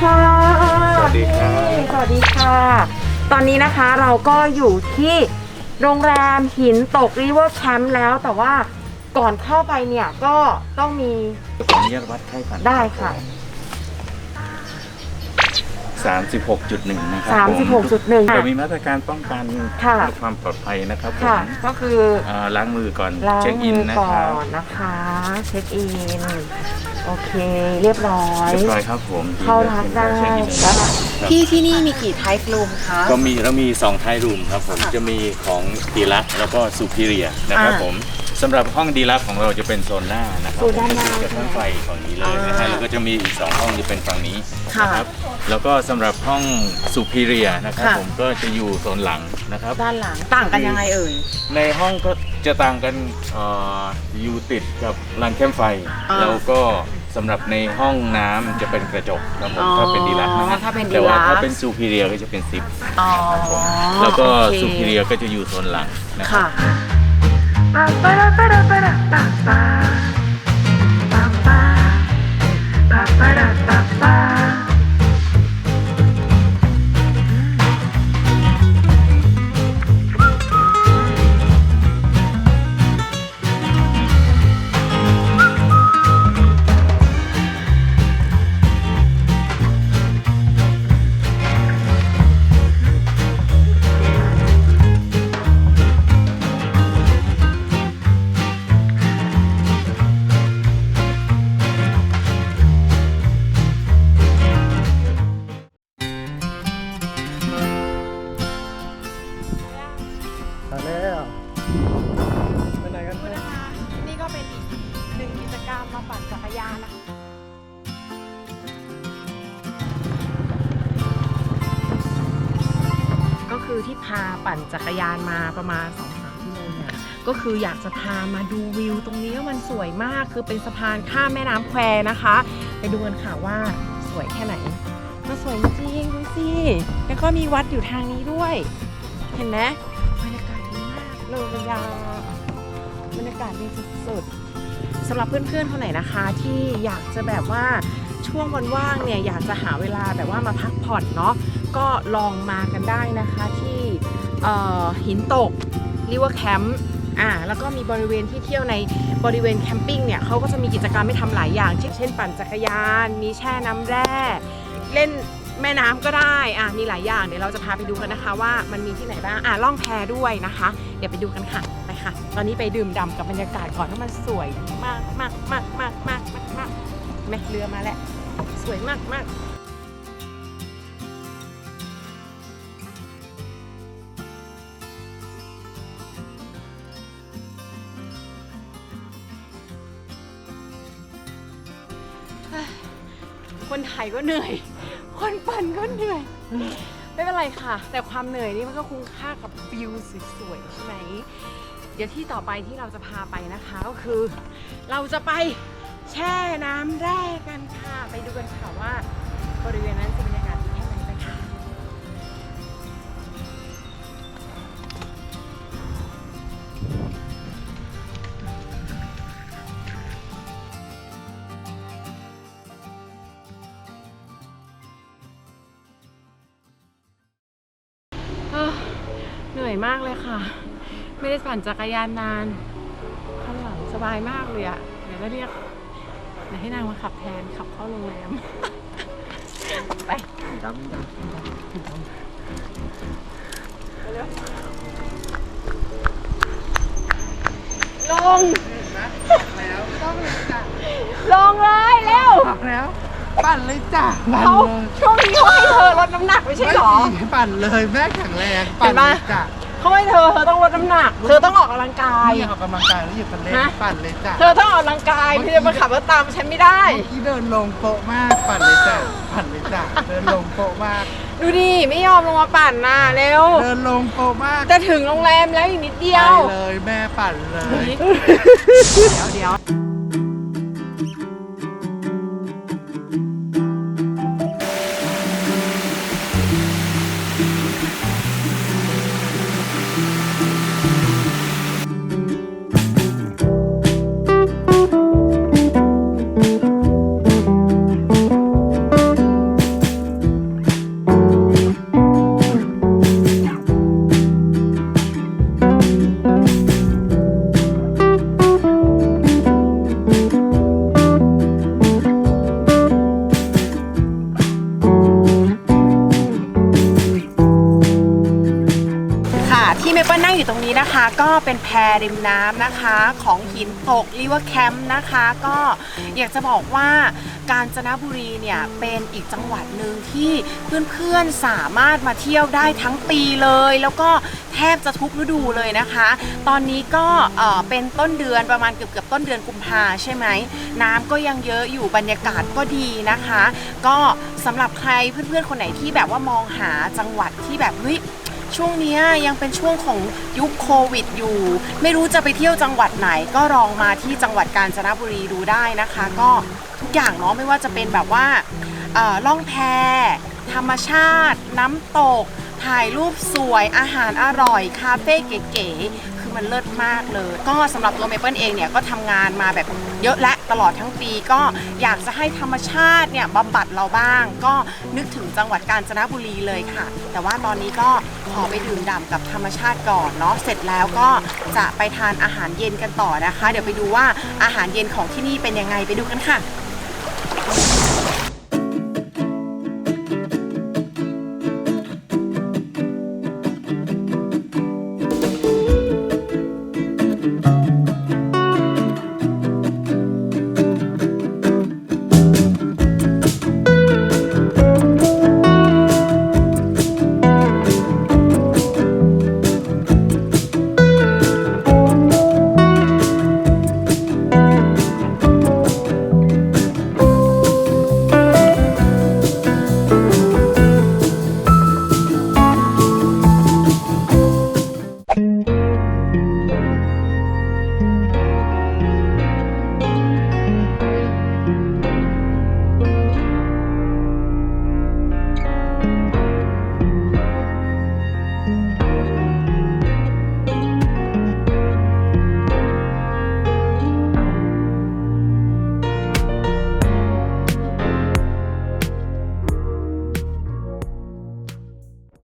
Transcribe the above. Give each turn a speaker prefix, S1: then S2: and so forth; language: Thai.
S1: ดีค่ะ
S2: สวัสดีครับ
S1: สวัสดีค่ะ ตอนนี้นะคะเราก็อยู่ที่โรงแรมหินตกริเวอร์แคมป์แล้วแต่ว่าก่อนเข้าไปเนี่ยก็ต้องมี
S2: ขออนุญาตวัดไข้ก่อน
S1: ได้ค่ะ
S2: 36.1 นะครับผม
S1: 36.1
S2: เรามีมาตรการป้องกัน
S1: ค่ะ
S2: เพื่อความปลอดภัยนะครับผม
S1: ค่ะ ก็คือ
S2: อ่าล้างมือก่อน
S1: ล้าง
S2: เช็คอิน
S1: มือ
S2: นะ
S1: ก่อ
S2: ครับ
S1: นนะคะ เช็คอิน โอเค เรียบร้อย
S2: เรียบร้อยครับผม
S1: เข้าพักได้
S2: เช็คอิน
S1: แล้ว
S2: ครั บ
S1: ที่ที่นี่มีกี่ไทป์รูมคะ
S2: ก็มีเรามี2ไทยรูมครับผมจะมีของดีลักแล้วก็ซูพิเรียนะครับ
S1: อ่า
S2: ผมสำหรับห้องดีลักของเราจะเป็นโซนหน้านะครับ
S1: โซนด้านหน้า
S2: ผมจะทั้งไฟฝั่งนี้เลยนะ
S1: อ่า
S2: ฮะแล้วก็จะมีอีกสองห้องจะเป็นฝั่งนี้
S1: ค่ะ
S2: นะครับแล้วก็สำหรับห้องซูพิเรียนะครับ
S1: ค่ะ
S2: ผมก็จะอยู่โซนหลังนะครับ
S1: ด้านหลังต่างกันยังไงเอ่ย
S2: ในห้องก็จะต่างกันเอ่ออยู่ติดกับลานแคมป์ไฟ
S1: อ่า
S2: แล้วก็ สำหรับในห้องน้ำจะเป็นกระจกครับผม
S1: อ๋อ
S2: ถ้าเป็นดีลักนะฮะ
S1: ถ้าเป็น
S2: แต่ว่า
S1: deluxe
S2: ถ้าเป็นซูพิเรียก็จะเป็นสิบ
S1: อ๋อ
S2: แล้วก็
S1: โอเค
S2: ซูพิเรียก็จะอยู่โซนหลังนะครั
S1: ค่ะ
S2: บ
S3: มาแล้วไปไหนกันเนี่ย
S1: นี่ก็เป็นอีกหนึ่งกิจกรรมมาปั่นจักรยานนะคะก็คือที่พาปั่นจักรยานมาประมาณ2อสามกิโลเนี่ยก็คืออยากจะพามาดูวิวตรงนี้ว่ามันสวยมากคือเป็นสะพานข้ามแม่น้ำแควนะคะ ไปดูกันค่ะว่าสวยแค่ไหนมันสวยจริงดูสิแล้วก็มีวัดอยู่ทางนี้ด้วย เห็นไหมากาศดีสุดๆสำหรับเพื่อนๆคนไหนนะคะ ที่อยากจะแบบว่าช่วงวันว่างเนี่ยอยากจะหาเวลาแบบว่ามาพักผ่อนเนาะก็ลองมากันได้นะคะที่หินตกริเวอร์แคมป์อ่าแล้วก็มีบริเวณที่เที่ยวในบริเวณแคมปิ้งเนี่ยเขาก็จะมีกิจกรรมให้ทำหลายอย่าง เช่น ปั่นจักรยาน มีแช่น้ำแร่เล่นแม่น้ำก็ได้อะมีหลายอย่าง เดี๋ยวเราจะพาไปดูกันนะคะว่ามันมีที่ไหนบ้างอะล่องแพด้วยนะคะ เดี๋ยวไปดูกันค่ะ ค่ะ ตอนนี้ไปดื่มด่ำกับบรรยากาศก่อนว่าะมันสวยมากมากมากมากมากมากมากแม่เรือมาแล้ว สวยมากมากคนถ่ายก็เหนื่อย คนปั่นก็เหนื่อย ไม่เป็นไรค่ะ แต่ความเหนื่อยนี่มันก็คุ้มค่ากับวิวสวยๆใช่ไหม ดี๋ยวที่ต่อไปที่เราจะพาไปนะคะก็คือ เราจะไปแช่น้ำแร่กันค่ะ ไปดูกันค่ะว่าบริเวณนั้นจะบรรยากาศดีแค่ไหนไปค่ะเหนื่อยมากเลยค่ะ ไม่ได้ปั่นจักรยานนานข้างหลังสบายมากเลยอะเดี๋ยวก็เรียกเดี๋ยวให้นางมาขับแทนขับเข้าโรงแรม ไปลงลงเลยเร็ว
S3: บอกแล้ว ปั่นเลยจ้ะปั่น
S1: เขา
S3: เลย
S1: ช่วงนี้เขาให้เธอลดน้ำหนักไม่ใช่เหรอ
S3: ไม่มีปั่นเลยแม่แข็งแรง ปั่นเลยจ้ะ
S1: เขาให้เธอเธอต้องลดน้ำหนัก เธอต้องออกกำลังกาย
S3: ไม่ออกกำลังกายแล้วอยู่กันเล่น
S1: ฮะ
S3: ปั่นเลยจ้ะ
S1: เธอต้องออกกำลังกายพี่จะมาขับรถตามฉันไม่ได้
S3: เมื่อกี้เดินลงโป๊ะมากปั่นเลยจ้ะปั่นเลยจ้ะเดินลงโป๊ะมาก
S1: ดูดิไม่ยอมลงมาปั่นน่ะเร็ว
S3: เดินลงโป๊ะมาก
S1: จะถึงโรงแรมแล้วอีกนิดเดียว
S3: ไปเลยแม่ปั่นเลย
S1: เดี๋ยวเดี๋ยว งอยู่ตรงนี้นะคะก็เป็นแพริมน้ำนะคะของหินตกริเวอร์แคมป์นะคะ ก็อยากจะบอกว่ากาญจนบุรีเนี่ยเป็นอีกจังหวัดหนึ่งที่เพื่อนๆสามารถมาเที่ยวได้ทั้งปีเลย แล้วก็แทบจะทุกฤดูเลยนะคะ ตอนนี้ก็เป็นต้นเดือนประมาณเกือบๆต้นเดือนกุมภาใช่ไหมน้ำก็ยังเยอะอยู่บรรยากาศก็ดีนะคะ ก็สำหรับใครเพื่อนๆคนไหนที่แบบว่ามองหาจังหวัดที่แบบเฮ้ย ช่วงเนี้ยยังเป็นช่วงของยุคโควิดอยู่ ไม่รู้จะไปเที่ยวจังหวัดไหน ก็ลองมาที่จังหวัดกาญจนบุรีดูได้นะคะ ก็ทุกอย่างเนาะไม่ว่าจะเป็นแบบว่าเอ่อล่องแพธรรมชาติ น้ำตก ถ่ายรูปสวยอาหารอร่อย คาเฟ่เก๋ๆ คือมันเลิศมากเลย ก็สำหรับตัวเมเปิลเองเนี่ยก็ทำงานมาแบบเยอะและตลอดทั้งปีก็อยากจะให้ธรรมชาติเนี่ยบำบัดเราบ้าง ก็นึกถึงจังหวัดกาญจนบุรีเลยค่ะ แต่ว่าตอนนี้ก็ขอไปดื่มด่ำกับธรรมชาติก่อนเนาะเสร็จแล้วก็จะไปทานอาหารเย็นกันต่อนะคะ เดี๋ยวไปดูว่าอาหารเย็นของที่นี่เป็นยังไงไปดูกันค่ะ